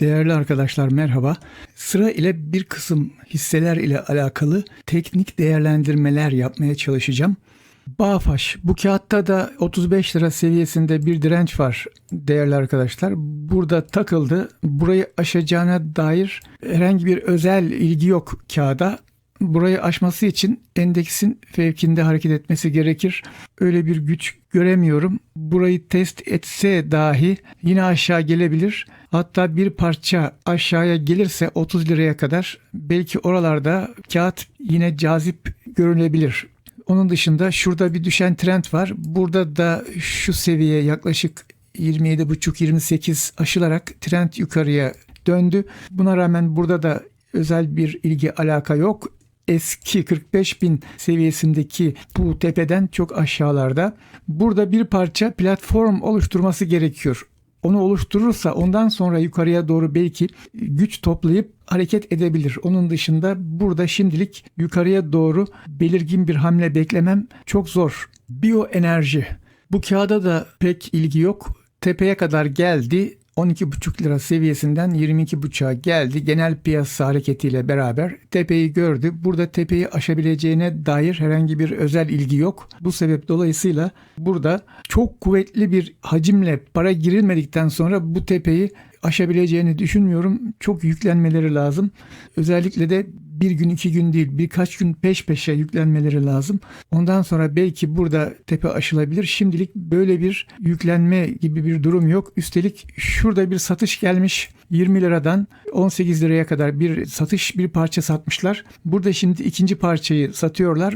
Değerli arkadaşlar merhaba. Sıra ile bir kısım hisseler ile alakalı teknik değerlendirmeler yapmaya çalışacağım. Bağfaş bu kağıtta da 35 lira seviyesinde bir direnç var değerli arkadaşlar. Burada takıldı. Burayı aşacağına dair herhangi bir özel ilgi yok kağıda. Burayı aşması için endeksin fevkinde hareket etmesi gerekir. Öyle bir güç göremiyorum. Burayı test etse dahi yine aşağı gelebilir. Hatta bir parça aşağıya gelirse 30 liraya kadar belki oralarda kağıt yine cazip görünebilir. Onun dışında şurada bir düşen trend var. Burada da şu seviye yaklaşık 27,5-28 aşılarak trend yukarıya döndü. Buna rağmen burada da özel bir ilgi alaka yok. Eski 45 bin seviyesindeki bu tepeden çok aşağılarda. Burada bir parça platform oluşturması gerekiyor. Onu oluşturursa ondan sonra yukarıya doğru belki güç toplayıp hareket edebilir. Onun dışında burada şimdilik yukarıya doğru belirgin bir hamle beklemem çok zor. Biyoenerji. Bu kağıda da pek ilgi yok. Tepeye kadar geldi. 12,5 lira seviyesinden 22,5'a geldi. Genel piyasa hareketiyle beraber tepeyi gördü. Burada tepeyi aşabileceğine dair herhangi bir özel ilgi yok. Bu sebep dolayısıyla burada çok kuvvetli bir hacimle para girilmedikten sonra bu tepeyi aşabileceğini düşünmüyorum. Çok yüklenmeleri lazım. Özellikle de bir gün iki gün değil birkaç gün peş peşe yüklenmeleri lazım. Ondan sonra belki burada tepe aşılabilir. Şimdilik böyle bir yüklenme gibi bir durum yok. Üstelik şurada bir satış gelmiş 20 liradan 18 liraya kadar bir satış bir parça satmışlar. Burada şimdi ikinci parçayı satıyorlar.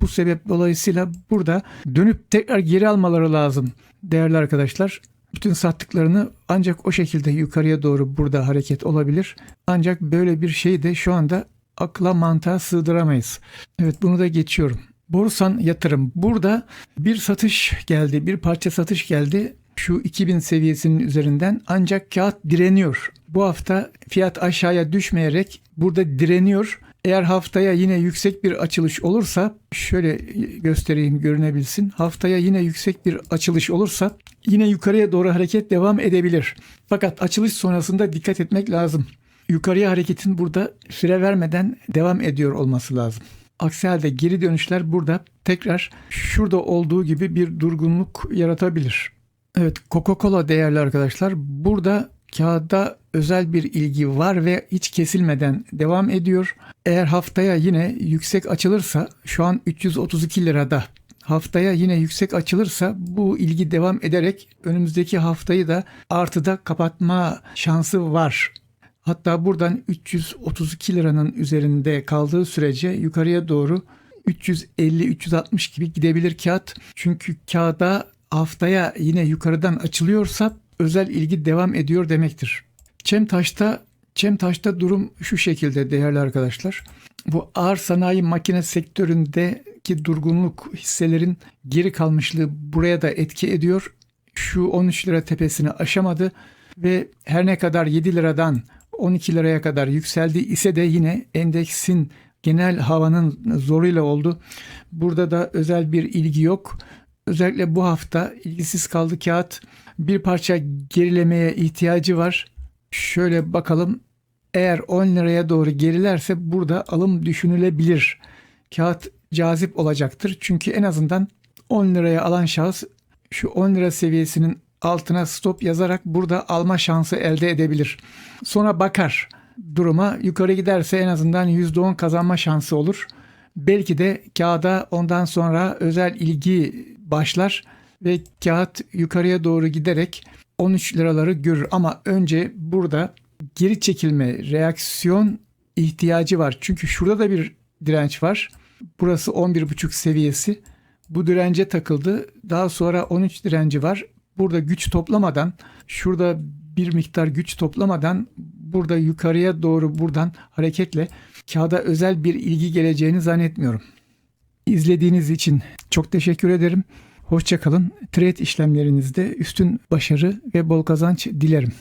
Bu sebep dolayısıyla burada dönüp tekrar geri almaları lazım değerli arkadaşlar bütün sattıklarını ancak o şekilde yukarıya doğru burada hareket olabilir. Ancak böyle bir şey de şu anda akla mantığa sığdıramayız. Evet bunu da geçiyorum. Borsan yatırım. Burada bir satış geldi, bir parça satış geldi. Şu 2000 seviyesinin üzerinden ancak kağıt direniyor. Bu hafta fiyat aşağıya düşmeyerek burada direniyor. Eğer haftaya yine yüksek bir açılış olursa şöyle göstereyim görünebilsin. Haftaya yine yüksek bir açılış olursa yine yukarıya doğru hareket devam edebilir. Fakat açılış sonrasında dikkat etmek lazım. Yukarıya hareketin burada süre vermeden devam ediyor olması lazım. Aksi halde geri dönüşler burada tekrar şurada olduğu gibi bir durgunluk yaratabilir. Evet Coca-Cola değerli arkadaşlar burada kağıda özel bir ilgi var ve hiç kesilmeden devam ediyor. Eğer haftaya yine yüksek açılırsa şu an 332 lirada haftaya yine yüksek açılırsa bu ilgi devam ederek önümüzdeki haftayı da artıda kapatma şansı var. Hatta buradan 332 liranın üzerinde kaldığı sürece yukarıya doğru 350-360 gibi gidebilir kağıt. Çünkü kağıda haftaya yine yukarıdan açılıyorsa özel ilgi devam ediyor demektir. Çemtaş'ta Çemtaş'ta durum şu şekilde değerli arkadaşlar. Bu ağır sanayi makine sektöründeki durgunluk hisselerin geri kalmışlığı buraya da etki ediyor. Şu 13 lira tepesini aşamadı ve her ne kadar 7 liradan 12 liraya kadar yükseldi ise de yine endeksin genel havanın zoruyla oldu. Burada da özel bir ilgi yok. Özellikle bu hafta ilgisiz kaldı kağıt. Bir parça gerilemeye ihtiyacı var. Şöyle bakalım. Eğer 10 liraya doğru gerilerse burada alım düşünülebilir. Kağıt cazip olacaktır. Çünkü en azından 10 liraya alan şahıs şu 10 lira seviyesinin altına stop yazarak burada alma şansı elde edebilir. Sonra bakar duruma yukarı giderse en azından %10 kazanma şansı olur. Belki de kağıda ondan sonra özel ilgi başlar ve kağıt yukarıya doğru giderek 13 liraları görür. Ama önce burada geri çekilme, reaksiyon ihtiyacı var. Çünkü şurada da bir direnç var. Burası 11,5 seviyesi. Bu dirence takıldı. Daha sonra 13 direnci var. Burada güç toplamadan, şurada bir miktar güç toplamadan burada yukarıya doğru buradan hareketle kağıda özel bir ilgi geleceğini zannetmiyorum. İzlediğiniz için çok teşekkür ederim. Hoşçakalın. Trade işlemlerinizde üstün başarı ve bol kazanç dilerim.